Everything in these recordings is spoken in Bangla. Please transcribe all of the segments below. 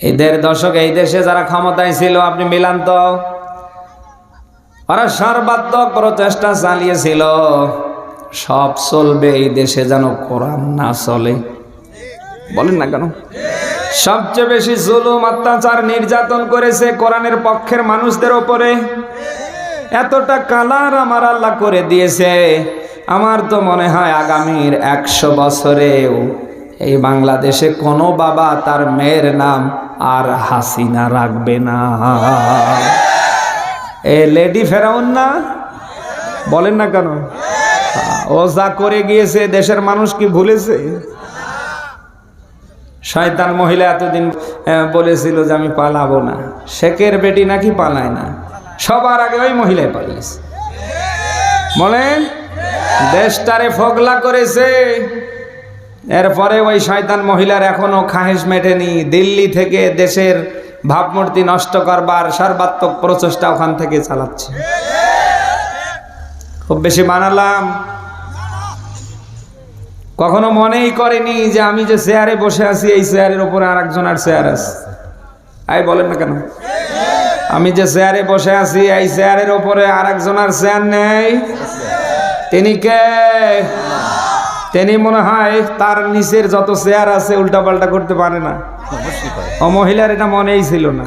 এই দেড় দশক এই দেশে যারা ক্ষমতায় ছিল, আপনি মিলান তো? ওরা সর্বাত্মক প্রচেষ্টা চালিয়েছিল। সব চলবে, এই দেশে যেন কোরআন না চলে। বলেন না কেন? সবচেয়ে বেশি জুলুম, অত্যাচার, নির্যাতন করেছে কোরআনের পক্ষের মানুষদের ওপরে। এতটা কালার আমার আল্লাহ করে দিয়েছে। আমার তো মনে হয় আগামীর একশো বছরেও এই বাংলাদেশে কোনো বাবা তার মেয়ের নাম আর হাসিনা রাখবে না। এ লেডি ফেরাউন না? বলেন না কেন? ও যা করে গিয়েছে, দেশের মানুষ কি ভুলেছে? শয়তান মহিলা এতদিন বলেছিল যে আমি পালাবো না। শেখের বেটি নাকি পালায় না? সবার আগে ওই মহিলাই পালিয়েছে। বলেন, দেশটারে ফগলা করেছে। এরপরে ওই শয়তান মহিলার এখনও খাহেস মেটেনি। দিল্লি থেকে দেশের ভাবমূর্তি নষ্ট করবার সর্বাত্মক প্রচেষ্টা ওখান থেকে চালাচ্ছে। খুব বেশি বানালাম কখনো মনেই করেনি যে আমি যে চেয়ারে বসে আছি, এই চেয়ারের উপরে আর একজন আর চেয়ার আছে। আই বলেন না কেন? আমি যে চেয়ারে বসে আছি, এই চেয়ারের উপরে আর একজন আর চেয়ার নেই। তিনি কে? তিনি মনে হয় তার নিচের যত চেয়ার আছে উল্টা পাল্টা করতে পারে না। ও মহিলার এটা মনেই ছিল না।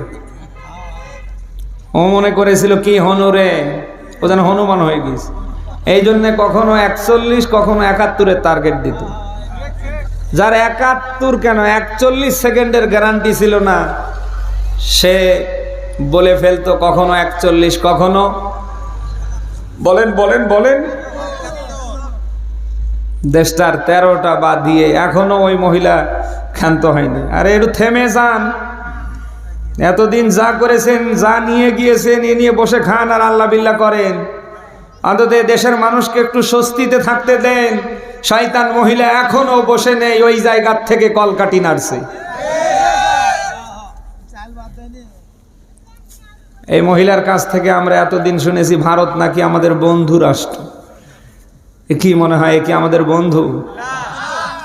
ও মনে করেছিল কি হনুরে ও যেন হনুমান হয়ে গিয়েছে। এই জন্য কখনো একচল্লিশ কখনো একাত্তরের টার্গেট দিত। যার একাত্তর কেন? একচল্লিশ সেকেন্ডের গ্যারান্টি ছিল না। সে বলে ফেলতো কখনো একচল্লিশ কখনো বলেন বলেন বলেন। দেশটার তেরোটা বাদ দিয়ে এখনও ওই মহিলা ক্ষান্ত হয়নি। আরে একটু থেমে যান। এতদিন যা করেছেন, যা নিয়ে গিয়েছেন, এ নিয়ে বসে খান আর আল্লাহ বিল্লাহ করেন। অন্তত দেশের মানুষকে একটু স্বস্তিতে থাকতে দেন। শয়তান মহিলা এখনও বসে নেই, ওই জায়গার থেকে কলকাটি নাড়ছে। এই মহিলার কাছ থেকে আমরা এতদিন শুনেছি, ভারত নাকি আমাদের বন্ধু রাষ্ট্র। কি মনে হয় কি আমাদের বন্ধু?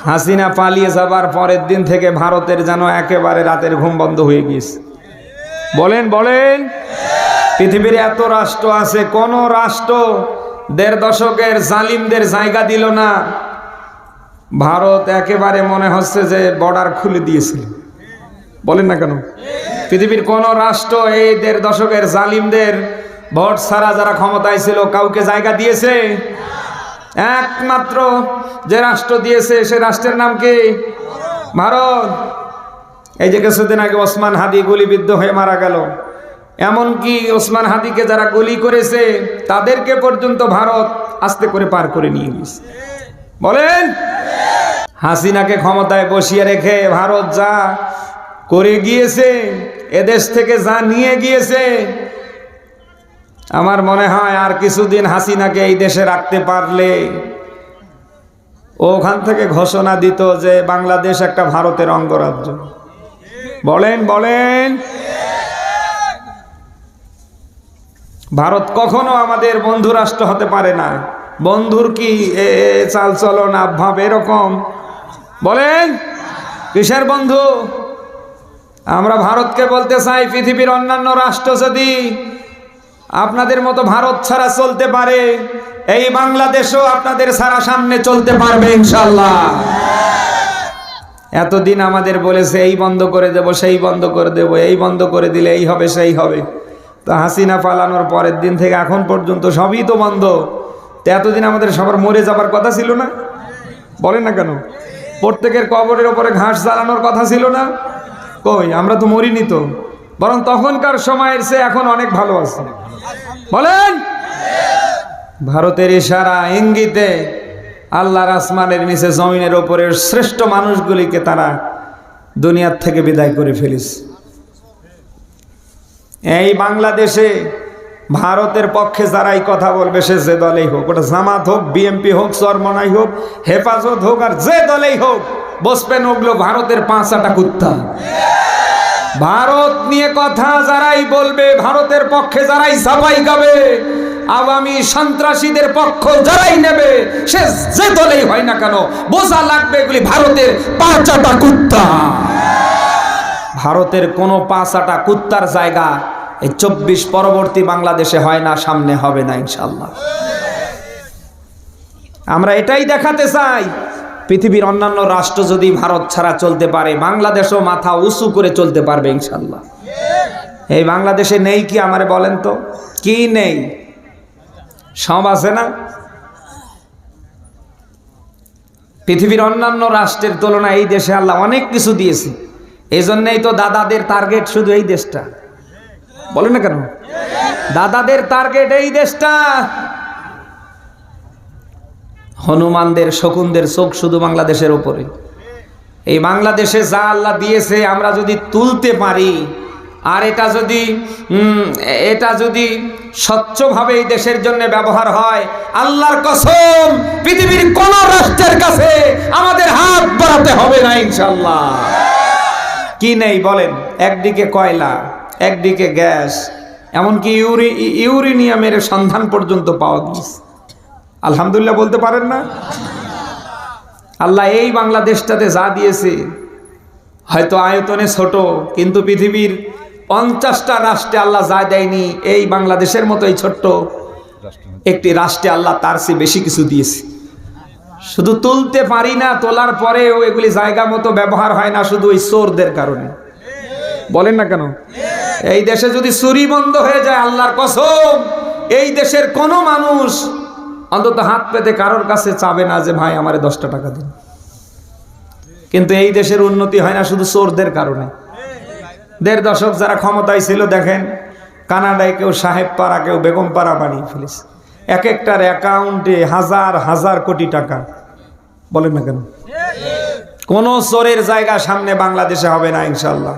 হাসিনা পালিয়ে যাবার পরের দিন থেকে ভারতের যেন একেবারে রাতের ঘুম বন্ধ হয়ে গিয়েছে। বলেন বলেন। পৃথিবীর এত রাষ্ট্র আছে, কোন রাষ্ট্র দেড় দশকের জালিমদের জায়গা দিল না। ভারত একেবারে মনে হচ্ছে যে বর্ডার খুলে দিয়েছিল। বলেন না কেন? পৃথিবীর কোন রাষ্ট্র এই দেড় দশকের জালিমদের ভোট ছাড়া যারা ক্ষমতায় ছিল, কাউকে জায়গা দিয়েছে? একমাত্র যে রাষ্ট্র দিয়েছে, সে রাষ্ট্রের নাম কি? ভারত। এই যে কিছুদিন আগে ওসমান হাদি গুলিবিদ্ধ হয়ে মারা গেল। এমনকি ওসমান হাদিকে যারা গুলি করেছে, তাদেরকে পর্যন্ত ভারত আস্তে করে পার করে নিয়ে গেছে। বলেন? হাসিনাকে ক্ষমতায় বসিয়ে রেখে ভারত যা করে গিয়েছে, এদেশ থেকে যা নিয়ে গিয়েছে আমার মনে হয় আর কিছুদিন হাসিনাকে এই দেশে রাখতে পারলে ওখান থেকে ঘোষণা দিত যে বাংলাদেশ একটা ভারতের অঙ্গরাজ্য। বলেন বলেন। ভারত কখনো আমাদের বন্ধু রাষ্ট্র হতে পারে না। বন্ধুর কি এ এ, চাল চলন আভাব এরকম? বলেন, কিসের বন্ধু? আমরা ভারতকে বলতে চাই পৃথিবীর অন্যান্য রাষ্ট্র যদি আপনাদের মতো ভারত ছাড়া চলতে পারে, এই বাংলাদেশও আপনাদের সারা সামনে চলতে পারবে ইনশাল্লাহ এতদিন আমাদের বলেছে, এই বন্ধ করে দেব, সেই বন্ধ করে দেব, এই বন্ধ করে দিলে এই হবে, সেই হবে। তো হাসিনা পালানোর পরের দিন থেকে এখন পর্যন্ত সবই তো বন্ধ। তো এতদিন আমাদের সবার মরে যাবার কথা ছিল না? বলেন না কেন? প্রত্যেকের কবরের ওপরে ঘাস জ্বালানোর কথা ছিল না? কই, আমরা তো মরিনি তো। বরং তখনকার সময়ের সে এখন অনেক ভালো আছে। বলেন? ভারতের ইশারা ইঙ্গিতে আল্লাহর আসমানের নিচে জমিনের ওপরে শ্রেষ্ঠ মানুষগুলিকে তারা দুনিয়ার থেকে বিদায় করে ফেলিস এই বাংলাদেশে ভারতের পক্ষে যারাই কথা বলবে, সে যে দলেই হোক, ওটা জামাত হোক বিএমপি হোক চরমনাই হোক, হেফাজত হোক আর যে দলেই হোক, বসবেন ওগুলো ভারতের পাঁচাটা কুত্তা। ভারত নিয়ে কথা যারাই বলবে, ভারতের পক্ষে যারাই সাফাই গাবে, আওয়ামী সন্ত্রাসীদের পক্ষ যারাই নেবে, সে যে দলেই হয় না কেন, বোঝা লাগবে এগুলি ভারতের পাঁচাটা কুত্তা। ভারতের কোনো পাঁচাটা কুত্তার জায়গা এই চব্বিশ পরবর্তী বাংলাদেশে হয় না, সামনে হবে না, ইনশাল্লাহ। আমরা এটাই দেখাতে চাই। পৃথিবীর অন্যান্য রাষ্ট্র যদি ভারত ছাড়া চলতে পারে, বাংলাদেশও মাথা উঁচু করে চলতে পারবে ইনশাল্লাহ এই বাংলাদেশে নেই কি আমারে বলেন তো? কি নেই? সব আছে না? পৃথিবীর অন্যান্য রাষ্ট্রের তুলনায় এই দেশে আল্লাহ অনেক কিছু দিয়েছে। এই জন্যই তো দাদাদের টার্গেট শুধু এই দেশটা। বলে না কেন? দাদাদের টার্গেট এই দেশটা। হনুমানদের, শকুনদের চোখ শুধু বাংলাদেশের ওপরে এই বাংলাদেশে যা আল্লাহ দিয়েছে আমরা যদি তুলতে পারি, আর এটা যদি এটা যদি স্বচ্ছভাবে এই দেশের জন্য ব্যবহার হয়, আল্লাহর কসম, পৃথিবীর কোন রাষ্ট্রের কাছে আমাদের হাত বাড়াতে হবে না ইনশাল্লাহ কি নেই বলেন? একদিকে কয়লা, একদিকে গ্যাস, এমনকি ইউরি, ইউরেনিয়ামের সন্ধান পর্যন্ত পাওয়া গিয়েছে আলহামদুলিল্লাহ বলতে পারেন না? আল্লাহ এই বাংলাদেশটাতে যা দিয়েছে, হয়তো আয়তনে ছোট, কিন্তু পৃথিবীর পঞ্চাশটা রাষ্ট্রে আল্লাহ যা দেয়নি, এই বাংলাদেশের মতো এই ছোট্ট একটি রাষ্ট্রে আল্লাহ তার চেয়ে বেশি কিছু দিয়েছে। শুধু তুলতে পারি না, তোলার পরেও এগুলি জায়গা মতো ব্যবহার হয় না, শুধু ওই চোরদের কারণে। বলেন না কেন? এই দেশে যদি চুরি বন্ধ হয়ে যায়, আল্লাহর কসম, এই দেশের কোনো মানুষ অন্তত হাত পেতে কারোর কাছে চাবে না যে, ভাই, আমারে দশটা টাকা দিন। কিন্তু এই দেশের উন্নতি হয় না শুধু চোরদের কারণে। দেড় দশক যারা ক্ষমতায় ছিল, দেখেন, কানাডায় কেউ সাহেব পাড়া, কেউ বেগম পাড়া বানিয়ে ফেলেছে। এক একটার অ্যাকাউন্টে হাজার হাজার কোটি টাকা। বলেন না কেন? কোন চোরের জায়গা সামনে বাংলাদেশে হবে না ইনশাল্লাহ